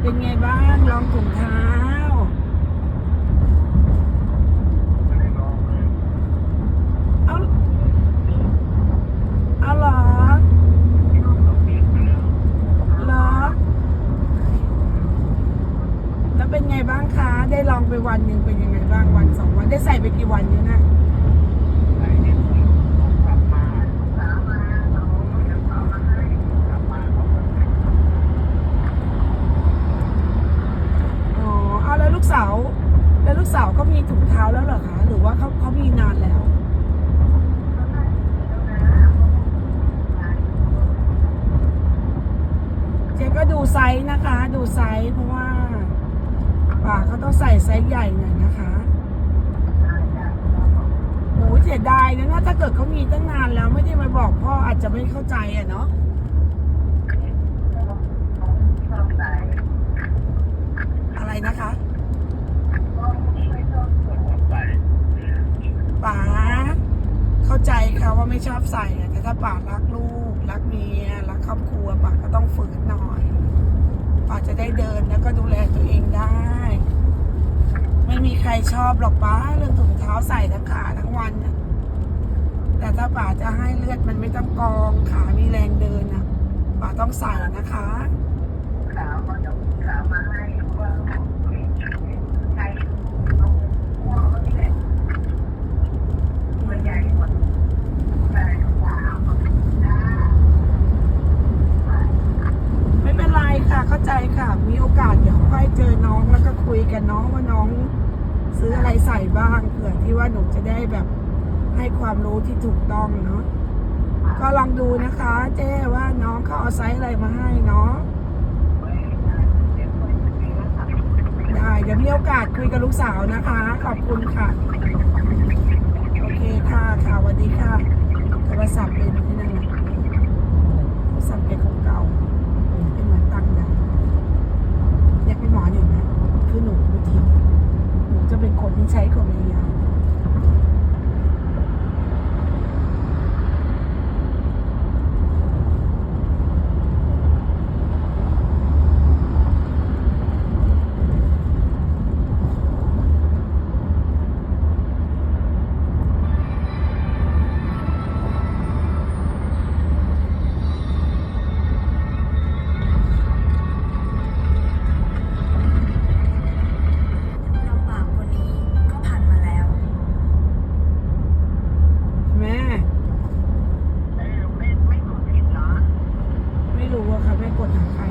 เป็นไงบ้างลองถุงเท้า เอาเอาหรอหรอ แล้วเป็นไงบ้างคะ ได้ลองไปวันหนึ่งเป็นยังไงบ้างวันสองวัน ได้ใส่ไปกี่วันเนี่ยนะ สาวก็มีถุงเท้าแล้วเหรอคะ หรือว่าเขาเขามีนานแล้ว เจ๊ก็ดูไซส์นะคะ ดูไซส์เพราะว่าป่าเขาต้องใส่ไซส์ใหญ่หน่อยนะคะโอ้เสียดายนะถ้าเกิดเขามีตั้งนานแล้วไม่ได้มาบอกพ่ออาจจะไม่เข้าใจอะเนาะอะไรนะคะ ไม่ชอบใส่ ป๋าเข้า ใจค่ะว่าไม่ชอบใส่แต่ถ้าป๋ารักลูก รักเมียรักครอบครัวป๋าก็ต้องฝืนหน่อยป๋าจะได้เดินแล้วก็ดูแลตัวเองได้ ไม่มีใครชอบหรอกป้าเรื่องถุงเท้าใส่ทั้งขาทั้งวันนะแต่ถ้าป๋าจะให้เลือดมันไม่ต้องกองขามีแรงเดินอะป๋าต้องใส่นะคะ ขาวก็เดี๋ยวขาวมาให้ว่าใช้ลงหัวก็นี่แหละตัวใหญ่กว่าแต่ขาวนะ ไม่เป็นไรค่ะ เข้าใจค่ะ มีโอกาสเดี๋ยวค่อยเจอน้องแล้วก็คุยกันน้องว่าน้อง ซื้ออะไร ใส่บ้างเผื่อที่ว่าหนูจะได้แบบให้ความรู้ที่ถูกต้องเนาะก็ลองดูนะคะ เจ้ว่าน้องเขาเอาไซส์อะไรมาให้เนาะได้เดี๋ยวมีโอกาสคุยกับลูกสาวนะคะ ขอบคุณค่ะ โอเคค่ะค่ะสวัสดีค่ะโทรศัพท์เป็นที่นั่นนะโทรศัพท์เป็นของเก่าเป็นเหมือนตังค์นะ อยากเป็ รู้อะค่ะแม่กดหาใคร